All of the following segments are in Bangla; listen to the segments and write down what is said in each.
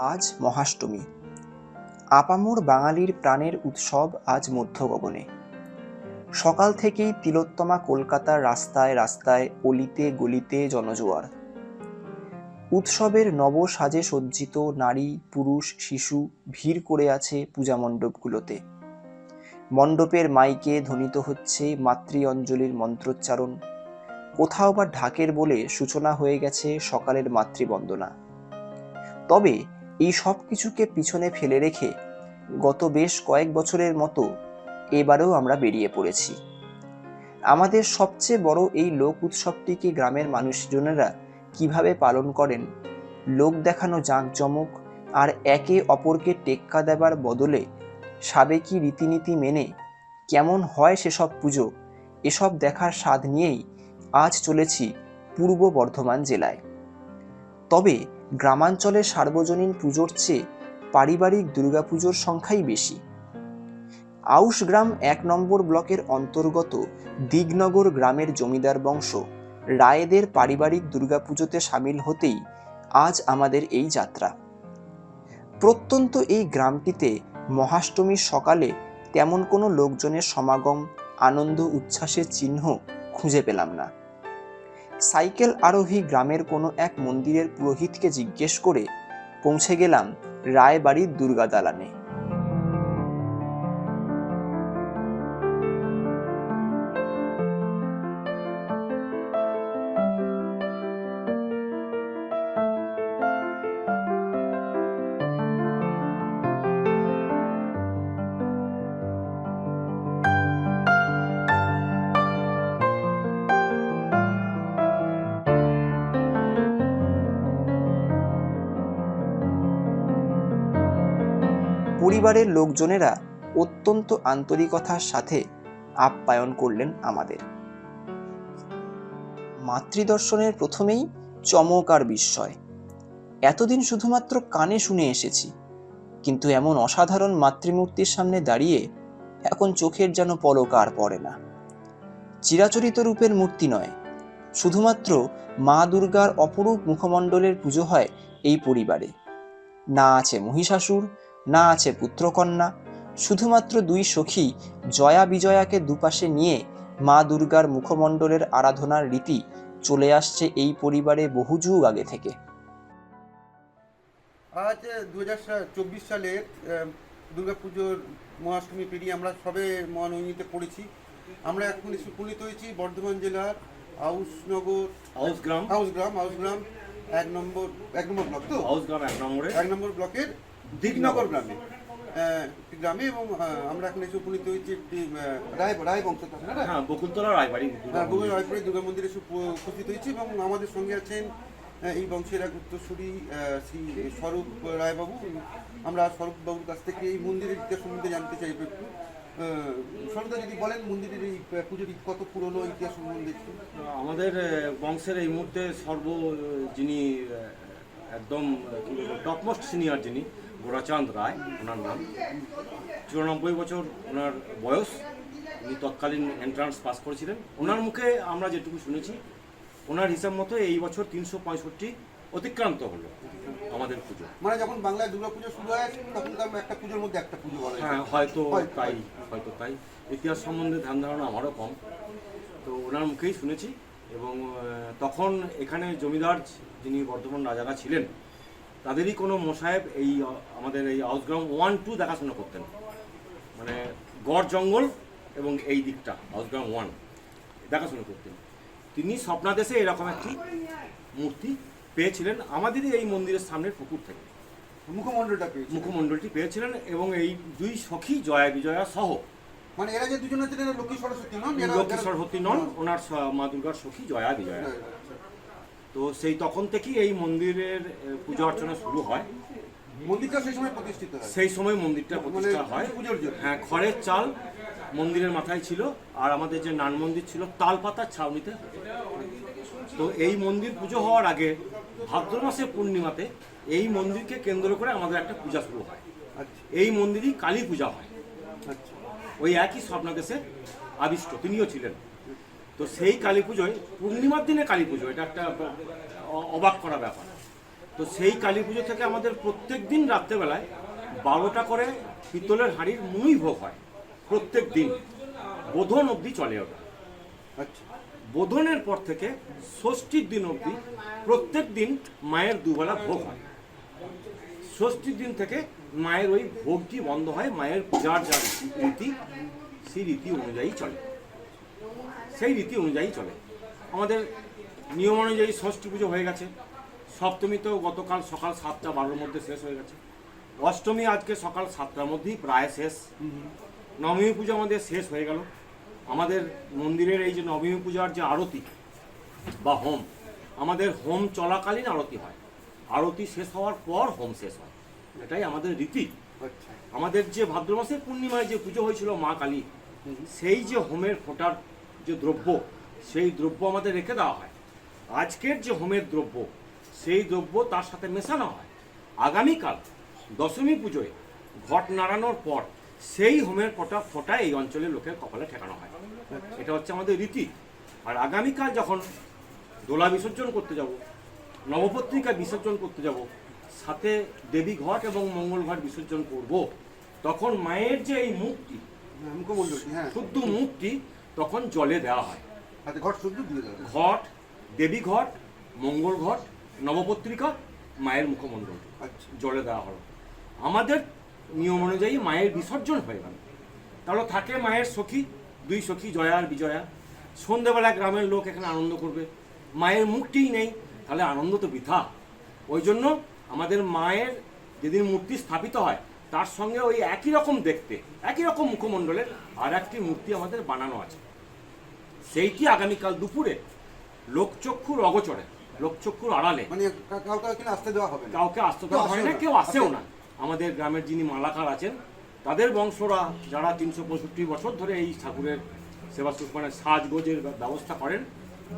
আজ মহাষ্টমী। আপামোর বাঙালির প্রাণের উৎসব আজ মধ্য গগনে সকাল থেকেই তিলোত্তমা কলকাতার রাস্তায় রাস্তায় অলিতে গলিতে জনজোয়ার। উৎসবের নব সাজে সজ্জিত নারী, পুরুষ, শিশু ভিড় করে আছে পূজা মণ্ডপগুলোতে। মণ্ডপের মাইকে ধ্বনিত হচ্ছে মাতৃ অঞ্জলির মন্ত্রোচ্চারণ। কোথাও বা ঢাকের বলে সূচনা হয়ে গেছে সকালের মাতৃবন্দনা। তবে এই সব কিছুকে পিছনে ফেলে রেখে গত বেশ কয়েক বছরের মতো এবারেও আমরা বেরিয়ে পড়েছি। আমাদের সবচেয়ে বড় এই লোক উৎসবটিকে গ্রামের মানুষজনেরা কীভাবে পালন করেন? লোক দেখানো জাঁকজমক আর একে অপরকে টেক্কা দেবার বদলে সাবেকি রীতিনীতি মেনে কেমন হয় সেসব পুজো, এসব দেখার স্বাদ নিয়েই আজ চলেছি পূর্ব বর্ধমান জেলায়। তবে গ্রামাঞ্চলের সার্বজনীন পুজোর চেয়ে পারিবারিক দুর্গাপুজোর সংখ্যাই বেশি। আউশ গ্রাম এক নম্বর ব্লকের অন্তর্গত দিগনগর গ্রামের জমিদার বংশ রায়েদের পারিবারিক দুর্গাপুজোতে সামিল হতেই আজ আমাদের এই যাত্রা। প্রত্যন্ত এই গ্রামটিতে মহাষ্টমীর সকালে তেমন কোনো লোকজনের সমাগম, আনন্দ, উচ্ছ্বাসের চিহ্ন খুঁজে পেলাম না। সাইকেল আরোহী গ্রামের কোনো এক মন্দিরের পুরোহিতকে জিজ্ঞেস করে পৌঁছে গেলাম রায়বাড়ির দুর্গা দালানে পরিবারের লোকজনেরা অত্যন্ত আন্তরিকতার সাথে আপ্যায়ন করলেন আমাদের। মাতৃদর্শনের প্রথমেই চমক আর বিস্ময়। এতদিন শুধুমাত্র কানে শুনে এসেছি, কিন্তু এমন অসাধারণ মাতৃমূর্তির সামনে দাঁড়িয়ে এখন চোখের যেন পলক আর পড়ে না। চিরাচরিত রূপের মূর্তি নয়, শুধুমাত্র মা দুর্গার অপরূপ মুখমণ্ডলের পুজো হয় এই পরিবারে। না আছে মহিষাসুর না আছে পুত্রকন্যা। শুধুমাত্র দুই সখী জয়া বিজয়াকে দুপাশে নিয়ে মা দুর্গার মুখমণ্ডলের আরাধনার রীতি চলে আসছে এই পরিবারে বহু যুগ আগে থেকে। আজ দু হাজার চব্বিশ সালের দুর্গাপুজোর মহাষ্টমী পেরিয়ে আমরা সবে মহানবমীতে পড়েছি আমরা এখন উপনীত হয়েছি বর্ধমান জেলার আউসনগর হাউসগ্রাম হাউসগ্রাম হাউসগ্রাম এক নম্বর এক নম্বর ব্লক তো? হাউস গ্রাম এক নম্বরে। এক নম্বর ব্লকের দিগনগর গ্রামে। একটি গ্রামে এবং আমরা এখন এসে উপনীত হয়েছি একটি আহ, রায় রায় বংশ হ্যাঁ বকুলতলা রায়বাড়ি হ্যাঁ, রায়পুরে দুর্গা মন্দিরে এসে উপ- উপস্থিত হয়েছি এবং আমাদের সঙ্গে আছেন এই বংশের এক উত্তরসূরি শ্রী স্বরূপ রায়বাবু। আমরা স্বরূপবাবুর কাছ থেকে এই মন্দিরের ইতিহাস সম্বন্ধে জানতে চাইব একটু। স্বরূপদা যদি বলেন মন্দিরের এই পুজোর কত পুরনো ইতিহাস সম্বন্ধে আমাদের বংশের এই মুহূর্তে সর্ব যিনি একদম টপমোস্ট সিনিয়র যিনি গোরাচাঁদ রায় ওনার নাম। চুরানব্বই বছর ওনার বয়স উনি তৎকালীন এন্ট্রান্স পাস করেছিলেন। ওনার মুখে আমরা যেটুকু শুনেছি ওনার হিসাব মতো এই বছর তিনশো পঁয়ষট্টি অতিক্রান্ত হলো আমাদের পুজো। মানে যখন বাংলায় দুর্গা পুজো শুরু হয় তখন একটা পুজোর মধ্যে একটা পুজো বলা হ্যাঁ হয়তো। তাই হয়তো তাই। ইতিহাস সম্বন্ধে ধ্যান ধারণা আমারও কম। তো ওনার মুখেই শুনেছি এবং তখন এখানে জমিদার যিনি বর্ধমান রাজারা ছিলেন তাদেরই কোনো মোসাহেব এই আমাদের এই হাউসগ্রাম ওয়ান টু দেখাশোনা করতেন। মানে গড় জঙ্গল এবং এই দিকটা হাউসগ্রাম ওয়ান দেখাশোনা করতেন। তিনি স্বপ্নাদেশে এরকম একটি মূর্তি পেয়েছিলেন আমাদেরই এই মন্দিরের সামনের পুকুর থেকে। মুখমণ্ডলটা পেয়েছি মুখমণ্ডলটি পেয়েছিলেন এবং এই দুই সখী জয়া বিজয়া সহ। মানে এরা যে দুজন আছেন লক্ষ্মী সরস্বতী নন লক্ষ্মী সরস্বতী নন ওনার মা দুর্গার সখী জয়া বিজয়া। হ্যাঁ, তো সেই তখন থেকেই এই মন্দিরের পূজা অর্চনা শুরু হয়। মন্দিরটা সেই সময় প্রতিষ্ঠিত হয়? সেই সময় মন্দিরটা প্রতিষ্ঠা মানে হয় পুজোর জন্য। হ্যাঁ খড়ের চাল মন্দিরের মাথায় ছিল আর আমাদের যে নান মন্দির ছিল তাল পাতার ছাউনিতে। তো এই মন্দির পুজো হওয়ার আগে ভাদ্র মাসের পূর্ণিমাতে এই মন্দিরকে কেন্দ্র করে আমাদের একটা পূজা শুরু হয়। আচ্ছা। এই মন্দিরই কালী পূজা হয়। আচ্ছা। ওই একই স্বপ্নাদেশে আবিষ্ট। তিনিও ছিলেন। তো সেই কালী পুজোয়, পূর্ণিমার দিনে কালী পুজো, এটা একটা অবাক করা ব্যাপার। তো সেই কালী পুজো থেকে আমাদের প্রত্যেক দিন রাত্রেবেলায় বারোটা করে পিতলের হাঁড়ির মুই ভোগ হয়, প্রত্যেক দিন। বোধন অবধি চলে ওটা। আচ্ছা। বোধনের পর থেকে ষষ্ঠীর দিন অবধি প্রত্যেক দিন মায়ের দুবেলা ভোগ হয়। ষষ্ঠীর দিন থেকে মায়ের ওই ভোগটি বন্ধ হয়, মায়ের পূজার যা রীতি সেই রীতি অনুযায়ী চলে। সেই রীতি অনুযায়ী চলে। আমাদের নিয়ম অনুযায়ী ষষ্ঠী পুজো হয়ে গেছে। সপ্তমী তো গতকাল সকাল সাতটা বারোর মধ্যে শেষ হয়ে গেছে। অষ্টমী আজকে সকাল সাতটার মধ্যেই প্রায় শেষ। নবমী পুজো আমাদের শেষ হয়ে গেল। আমাদের মন্দিরের এই যে নবমী পূজার যে আরতি বা হোম আমাদের হোম চলাকালীন আরতি হয়। আরতি শেষ হওয়ার পর হোম শেষ হয়। এটাই আমাদের রীতি। আচ্ছা। আমাদের যে ভাদ্র মাসের পূর্ণিমায় যে পুজো হয়েছিল মা কালী সেই যে হোমের ফোটার যে দ্রব্য সেই দ্রব্য আমাদের রেখে দেওয়া হয়। আজকের যে হোমের দ্রব্য সেই দ্রব্য তার সাথে মেশানো হয়। আগামীকাল দশমী পুজোয় ঘট নাড়ানোর পর সেই হোমের ফোটা ফোটা এই অঞ্চলের লোকের কপালে ঠেকানো হয়। এটা হচ্ছে আমাদের রীতি। আর আগামীকাল যখন দোলা বিসর্জন করতে যাব নবপত্রিকা বিসর্জন করতে যাব সাথে দেবী ঘট এবং মঙ্গল ঘট বিসর্জন করব তখন মায়ের যে এই মুখটি হ্যাঁ, হ্যাঁ। শুদ্ধ মুখটি তখন জলে দেওয়া হয়। আচ্ছা ঘর শুদ্ধ দিয়ে দেবে ঘট দেবী ঘট মঙ্গল ঘট নবপত্রিকা মায়ের মুখমণ্ডল আচ্ছা। জলে দেওয়া হলো। আমাদের নিয়ম অনুযায়ী মায়ের বিসর্জন হয়ে গেল তাহলে থাকে মায়ের সখী দুই সখী জয়া আর বিজয়া। সন্ধেবেলা গ্রামের লোক এখানে আনন্দ করবে। মায়ের মুখটিই নেই তাহলে আনন্দ তো বৃথা। ওই জন্য আমাদের মায়ের যেদিন মূর্তি স্থাপিত হয় তার সঙ্গে ওই একই রকম দেখতে একই রকম মুখমণ্ডলের আর একটি মূর্তি আমাদের বানানো আছে। সেইটি আগামীকাল দুপুরে লোকচক্ষুর অগচরে লোকচক্ষুর আড়ালে। মানে কাউকে আসতে দেওয়া হবে কাউকে আসতে দেওয়া হয় না কেউ আসেও না। আমাদের গ্রামের যিনি মালাকার আছেন তাদের বংশরা যারা তিনশো পঁয়ষট্টি বছর ধরে এই ঠাকুরের সেবা মানে সাজগোজের ব্যবস্থা করেন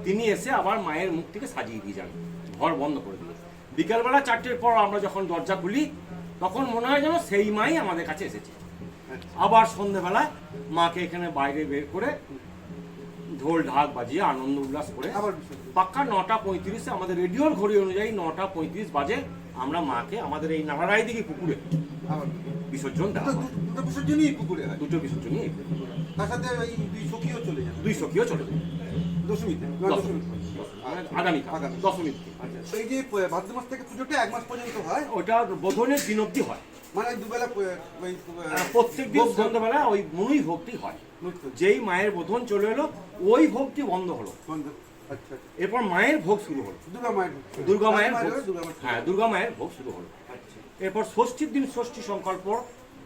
তিনি এসে আবার মায়ের মুখ থেকে সাজিয়ে দিয়ে যান ঘর বন্ধ করে দিয়ে বিকেলবেলা চারটের পর আমরা যখন দরজা খুলি তখন মনে হয় যেন সেই মাই আমাদের কাছে এসেছে। আচ্ছা। আবার সন্ধেবেলায় মাকে এখানে বাইরে বের করে ঢোল ঢাক বাজিয়ে আনন্দ উল্লাস করে আবার পাক্কা নটা পঁয়ত্রিশে আমাদের রেডিওর ঘড়ি অনুযায়ী নটা পঁয়ত্রিশ বাজে আমরা মাকে আমাদের এই নাড়ারাই দিকে পুকুরে বিসর্জন দেওয়া দুটো- বিসর্জনই পুকুরে হয়। দুটো বিসর্জনই তার সাথে এই দুই সখীও চলে যাবে। দুই সখীও চলে যাবে। দশমীতে। আগামীকাল। আগামী। দশমীর আচ্ছা এই যে ভাদ্র মাস থেকে পুজোটা এক মাস পর্যন্ত হয়? ওটা বোধনের দিন অব্দি হয়। মানে দুবেলা প- প্রত্যেক দিন ভোগ- ভোগ- সন্ধ্যাবেলা ওই মনুই ভোগটি হয়। যেই মায়ের বোধন চলে এলো ওই ভোগটি বন্ধ হলো। আচ্ছা। এরপর মায়ের ভোগ শুরু হলো। দুর্গা মায়ের দুর্গা মায়ের হ্যাঁ দুর্গা মায়ের ভোগ শুরু হলো। আচ্ছা। এরপর ষষ্ঠীর দিন ষষ্ঠী সংকল্প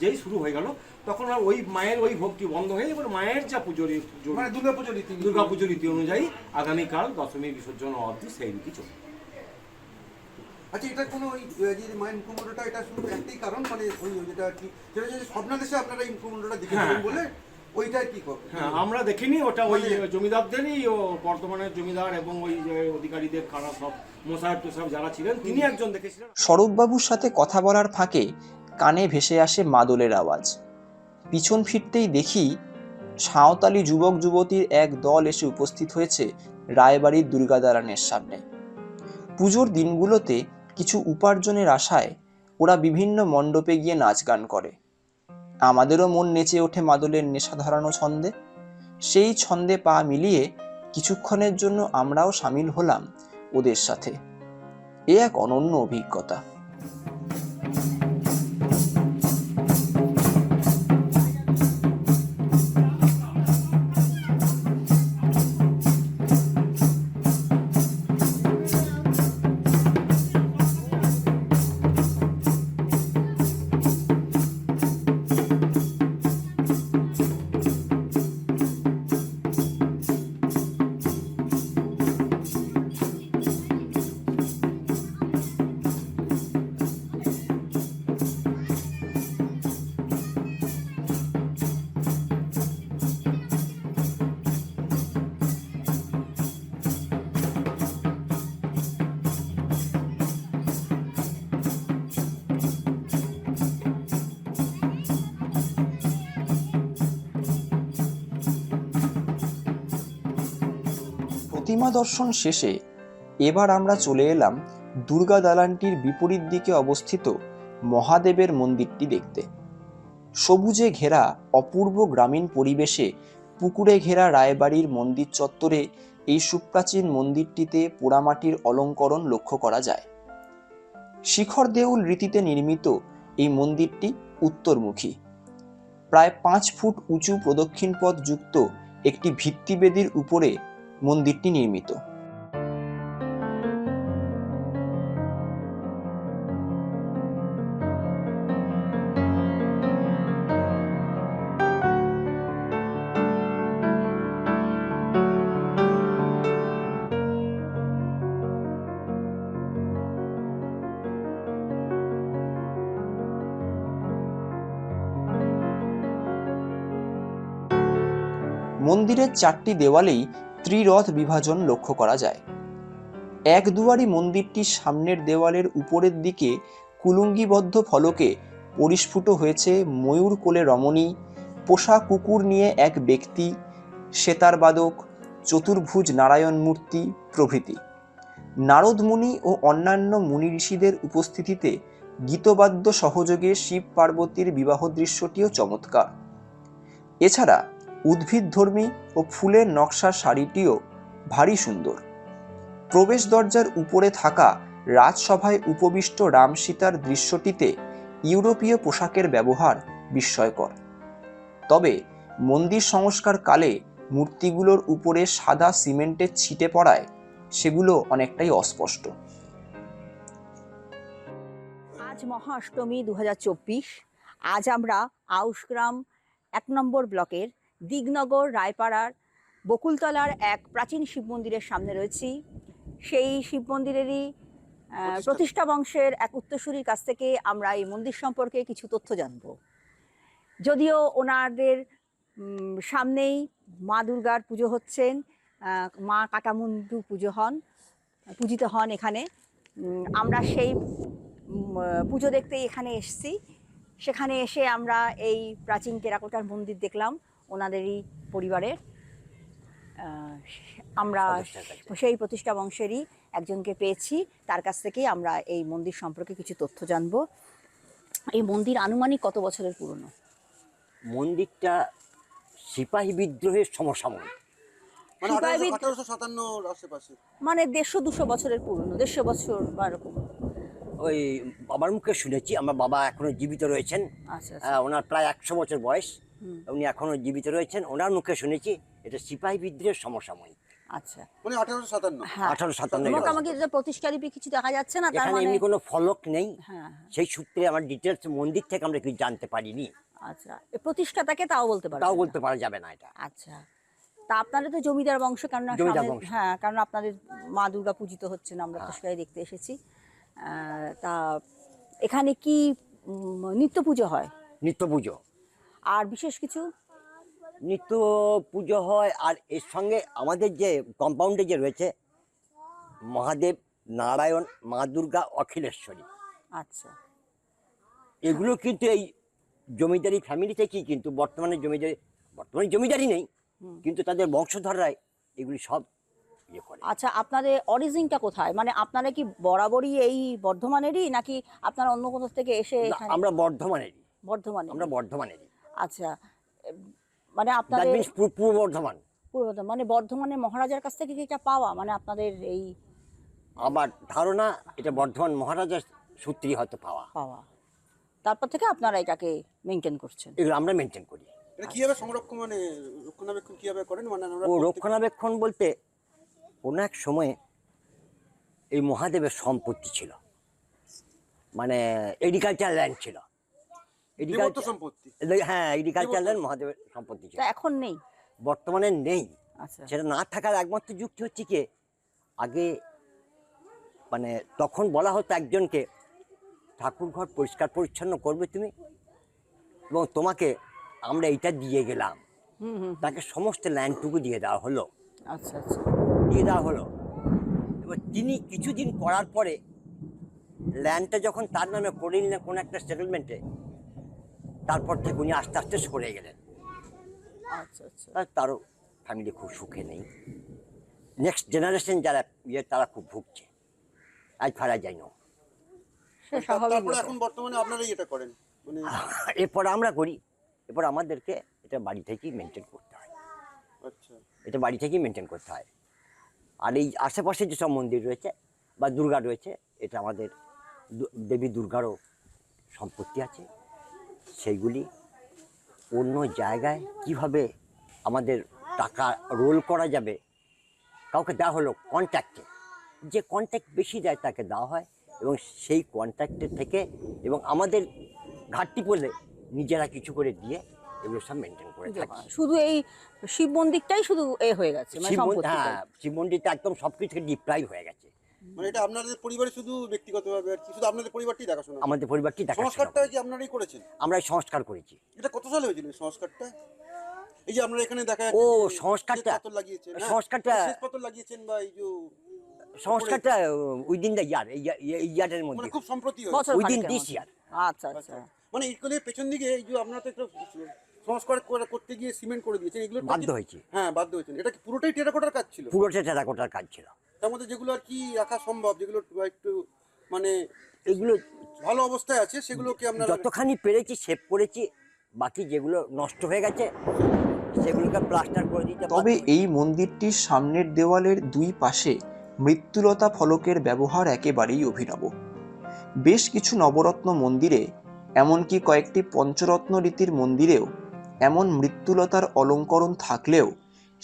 যেই শুরু হয়ে গেল তখন আর ওই মায়ের ওই ভোগটি বন্ধ হয়ে এবার মায়ের যা পুজো পুজো মানে দুর্গা পুজো রীতি। দুর্গা পুজোর রীতি অনুযায়ী আগামীকাল দশমী বিসর্জন অবধি সেই রীতি চলবে। আচ্ছা এটা কোনো ওই যে মায়ের মুখমণ্ডলটা এটা শুধু একটাই কারণ? মানে ওই যেটা কি সেটা যে স্বপ্নাদেশে আপনারা এই দেখেছিলেন হ্যাঁ। বলে ওইটা কি কর হ্যাঁ আমরা দেখিনি ওটা ওই মানে- জমিদারদেরই ও বর্তমানের জমিদার এবং ওই যে অধিকারীদের কারা সব মোসাহেব টোসাহেব যারা ছিলেন তিনি একজন দেখেছিলেন। স্বরূপবাবুর সাথে কথা বলার ফাঁকে কানে ভেসে আসে মাদলের আওয়াজ। পিছন ফিরতেই দেখি সাঁওতালি যুবক যুবতীর এক দল এসে উপস্থিত হয়েছে রায়বাড়ির দুর্গা দালানের সামনে। পুজোর দিনগুলোতে কিছু উপার্জনের আশায় ওরা বিভিন্ন মণ্ডপে গিয়ে নাচ গান করে। আমাদেরও মন নেচে ওঠে মাদলের নেশা ধরানো ছন্দে। সেই ছন্দে পা মিলিয়ে কিছুক্ষণের জন্য আমরাও সামিল হলাম ওদের সাথে। এ এক অনন্য অভিজ্ঞতা। প্রতিমা দর্শন শেষে এবার আমরা চলে এলাম দুর্গা দালানটির বিপরীত দিকে অবস্থিত মহাদেবের মন্দিরটি দেখতে। সবুজে ঘেরা অপূর্ব গ্রামীণ পরিবেশে পুকুরে ঘেরা রায়বাড়ির মন্দির চত্বরে এই সুপ্রাচীন মন্দিরটিতে পোড়ামাটির অলঙ্করণ লক্ষ্য করা যায়। শিখর দেউল রীতিতে নির্মিত এই মন্দিরটি উত্তরমুখী। প্রায় পাঁচ ফুট উঁচু প্রদক্ষিণ পথ যুক্ত একটি ভিত্তিবেদির উপরে মন্দিরটি নির্মিত। মন্দিরের চারটি দেওয়ালেই ত্রিরথ বিভাজন লক্ষ্য করা যায়। এক দুয়ারি মন্দিরটির সামনের দেওয়ালের উপরের দিকে কুলুঙ্গিবদ্ধ ফলকে পরিস্ফুট হয়েছে ময়ূর কোলে রমণী, পোষা কুকুর নিয়ে এক ব্যক্তি সেতারবাদক চতুর্ভুজ নারায়ণ মূর্তি প্রভৃতি। নারদ মুনি ও অন্যান্য মুনি ঋষিদের উপস্থিতিতে গীতবাদ্য সহযোগে শিব পার্বতীর বিবাহ দৃশ্যটিও চমৎকার। এছাড়া উদ্ভিদধর্মী ও ফুলের নকশা শাড়িটিও ভারী সুন্দর। প্রবেশ দরজার উপরে থাকা রাজসভায় উপবিষ্ট রাম সীতার দৃশ্যটিতে ইউরোপীয় পোশাকের ব্যবহার বিস্ময়কর। তবে মন্দির সংস্কার কালে মূর্তিগুলোর উপরে সাদা সিমেন্টের ছিটে পড়ায় সেগুলো অনেকটাই অস্পষ্ট। আজ মহা অষ্টমী দু আজ আমরা আউশগ্রাম এক নম্বর ব্লকের দিগনগর রায়পাড়ার বকুলতলার এক প্রাচীন শিব মন্দিরের সামনে রয়েছি। সেই শিব মন্দিরেরই প্রতিষ্ঠা বংশের এক উত্তরসূরির কাছ থেকে আমরা এই মন্দির সম্পর্কে কিছু তথ্য জানব। যদিও ওনাদের সামনেই মা দুর্গার পুজো হচ্ছেন মা কাটামুন্ডু পুজো হন পূজিত হন এখানে। আমরা সেই পুজো দেখতেই এখানে এসেছি। সেখানে এসে আমরা এই প্রাচীন টেরাকোটার মন্দির দেখলাম। ওনাদেরই পরিবারের আমরা সেই প্রতিষ্ঠা বংশেরই একজনকে পেয়েছি। তার কাছ থেকেই আমরা এই মন্দির সম্পর্কে কিছু তথ্য জানব। এই মন্দির আনুমানিক কত বছরের পুরনো? মন্দিরটা সিপাহী বিদ্রোহের সমসাময়িক। মানে মানে দেড়শো দুশো বছরের পুরনো দেড়শো বছর বা এরকম। ওই বাবার মুখে শুনেছি আমার বাবা এখনও জীবিত রয়েছেন। আচ্ছা আচ্ছা। ওনার প্রায় একশো বছর বয়স। উনি এখনও জীবিত রয়েছেন। ওনার মুখে শুনেছি এটা সিপাহী বিদ্রোহের সমসাময়িক। আচ্ছা। মানে আঠারোশো সাতান্ন। হ্যাঁ। আঠারো সাতান্ন মোটামুটি যে প্রতিষ্ঠালিপি কিছু দেখা যাচ্ছে না এখানে মানে এমনি কোনো ফলক নেই। হ্যাঁ সেই সূত্রে আমার ডিটেলস মন্দির থেকে আমরা কিছু জানতে পারিনি। আচ্ছা। প্রতিষ্ঠাতাকে তাও বলতে তাও বলতে পারা যাবে না এটা। আচ্ছা। তা আপনাদের তো জমিদার বংশ। হ্যাঁ কারণ আপনাদের মা দুর্গা পূজিত হচ্ছেন আমরা তো হ্যাঁ। দেখতে এসেছি। আহ, তা এখানে কি নিত্য পুজো হয়? নিত্য পুজো। আর বিশেষ কিছু? নিত্য পুজো হয় আর এর সঙ্গে আমাদের যে কম্পাউন্ডে যে রয়েছে মহাদেব নারায়ণ মা দুর্গা অখিলেশ্বরী। আচ্ছা। এগুলো কিন্তু এই জমিদারি ফ্যামিলি থেকেই কিন্তু বর্তমানে জমিদারি বর্তমানে জমিদারি নেই কিন্তু তাদের বংশধররাই এগুলি সব ইয়ে করে। আচ্ছা আপনাদের অরিজিনটা কোথায়? মানে আপনারা কি বরাবরই এই বর্ধমানেরই নাকি আপনারা অন্য কোথাও থেকে এসে আমরা বর্ধমানেরই। বর্ধমানে আমরা বর্ধমানেরই। আচ্ছা মানে আপনাদের পূর্ব বর্ধমান। পূর্ব বর্ধমান, মানে বর্ধমানের মহারাজার কাছ থেকে কি এটা পাওয়া? মানে আপনাদের এই আমার ধারণা এটা বর্ধমান মহারাজার সূত্রেই হয়তো পাওয়া। পাওয়া। তারপর থেকে আপনারা এটাকে মেনটেন করছেন। এগুলো আমরা মেনটেন করি। এটা কীভাবে সংরক্ষণ মানে রক্ষণাবেক্ষণ কীভাবে করেন? মানে ও রক্ষণাবেক্ষণ বলতে কোনো এক সময়ে এই মহাদেবের সম্পত্তি ছিল। মানে এগ্রিকালচার ল্যান্ড ছিল। এগ্রিকালচার সম্পত্তি। হ্যাঁ এগ্রিকালচার ল্যান্ড মহাদেবের সম্পত্তি ছিল। এখন নেই। বর্তমানে নেই। আচ্ছা। সেটা না থাকার একমাত্র যুক্তি হচ্ছে কি আগে মানে তখন বলা হতো একজনকে ঠাকুর ঘর পরিষ্কার পরিচ্ছন্ন করবে তুমি এবং তোমাকে আমরা এইটা দিয়ে গেলাম। হুম হুম তাকে সমস্ত ল্যান্ডটুকু দিয়ে দেওয়া হলো। আচ্ছা আচ্ছা। দিয়ে দেওয়া হলো। এবার তিনি কিছুদিন করার পরে ল্যান্ডটা যখন তার নামে করে নিলেন কোনো একটা সেটেলমেন্টে তারপর থেকে উনি আস্তে আস্তে সরে গেলেন। আচ্ছা আচ্ছা। আর তারও ফ্যামিলি খুব সুখে নেই। নেক্সট জেনারেশন যারা ইয়ে তারা খুব ভুগছে। আজ ফেরা যায় না। সে স্বাভাবিক এখন বর্তমানে আপনারাই এটা করেন? মানে এরপর আমরা করি। এরপর আমাদেরকে এটা বাড়ি থেকেই মেনটেন করতে হয়। আচ্ছা। এটা বাড়ি থেকেই মেনটেন করতে হয়। আর এই আশেপাশে যেসব মন্দির রয়েছে বা দুর্গা রয়েছে এটা আমাদের দেবী দুর্গারও সম্পত্তি আছে। সেইগুলি অন্য জায়গায় কীভাবে আমাদের টাকা রোল করা যাবে কাউকে দেওয়া হলো কন্ট্যাক্টে যে কন্ট্যাক্ট বেশি দেয় তাকে দেওয়া হয় এবং সেই কন্ট্যাক্টের থেকে এবং আমাদের ঘাটতি পড়লে নিজেরা কিছু করে দিয়ে এগুলো সব মেনটেন করে থাকি। শুধু এই শিব মন্দিরটাই শুধু এ হয়ে গেছে মানে শিব মন্দির হ্যাঁ শিব মন্দিরটা একদম সব কিছু থেকে ডিপ্রাইভ হয়ে গেছে। মানে এটা আপনাদের পরিবারে শুধু ব্যক্তিগতভাবে আর কি? শুধু আপনাদের পরিবারটাই দেখাশোনা আমাদের পরিবারটি দেখাশোনা সংস্কারটা কি আপনারাই করেছেন? আমরা এই সংস্কার করেছি। এটা কত সালে হয়েছিল সংস্কারটা? এই যে আপনারা এখানে দেখা ও, সংস্কারটা? পাথর লাগিয়েছেন সংস্কারটা- শ্বেত পাথর লাগিয়েছেন বা এই যে সংস্কারটা উইদিন দ্য ইয়ার এই ইয়ারের মানে মধ্যে। খুব সম্প্রতি হয়েছে। খানেকের দিস ইয়ার আচ্ছা আচ্ছা। আচ্ছা। মানে এইগুলোর পেছন দিকে এই যে আপনারা তো একটা সংস্কার করতে গিয়ে সিমেন্ট করে দিয়েছেন এগুলো বাধ্য হয়েছি। হ্যাঁ বাধ্য হয়েছেন। এটা কি পুরোটাই টেরাকোটার কাজ ছিল? পুরোটা টেরাকোটার কাজ ছিল। তার মধ্যে যেগুলো আর কি রাখা সম্ভব যেগুলো একটু মানে এগুলো ভালো অবস্থায় আছে সেগুলোকে আমরা যতখানি পেরেছি সেভ করেছি বাকি যেগুলো নষ্ট হয়ে গেছে সেগুলোকে প্লাস্টার করে দিতে তবে এই মন্দিরটির সামনের দেওয়ালের দুই পাশে মৃত্যুলতা ফলকের ব্যবহার একেবারেই অভিনব। বেশ কিছু নবরত্ন মন্দিরে এমনকি কয়েকটি পঞ্চরত্ন রীতির মন্দিরেও এমন মৃত্যুলতার অলঙ্করণ থাকলেও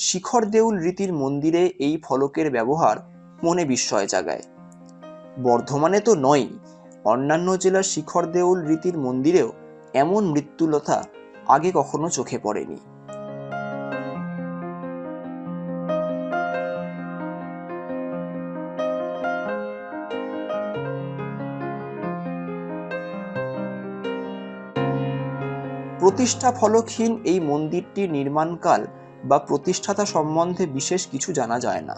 শিখর দেউল রীতির মন্দিরে এই ফলকের ব্যবহার মনে বিস্ময় জাগায়। বর্ধমানে তো নয় অন্যান্য জেলার শিখর দেউল রীতির মন্দিরেও এমন মৃত্যুলতা আগে কখনো চোখে পড়েনি। প্রতিষ্ঠা ফলকহীন এই মন্দিরটির নির্মাণকাল বা প্রতিষ্ঠাতা সম্বন্ধে বিশেষ কিছু জানা যায় না।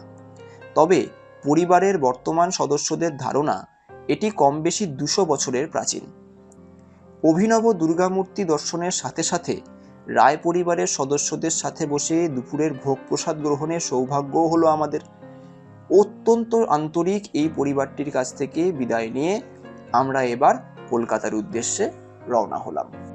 তবে পরিবারের বর্তমান সদস্যদের ধারণা, এটি কম বেশি দুশো বছরের প্রাচীন। অভিনব দুর্গামূর্তি দর্শনের সাথে সাথে রায় পরিবারের সদস্যদের সাথে বসে দুপুরের ভোগ প্রসাদ গ্রহণের সৌভাগ্য হলো আমাদের। অত্যন্ত আন্তরিক এই পরিবারটির কাছ থেকে বিদায় নিয়ে আমরা এবার কলকাতার উদ্দেশ্যে রওনা হলাম।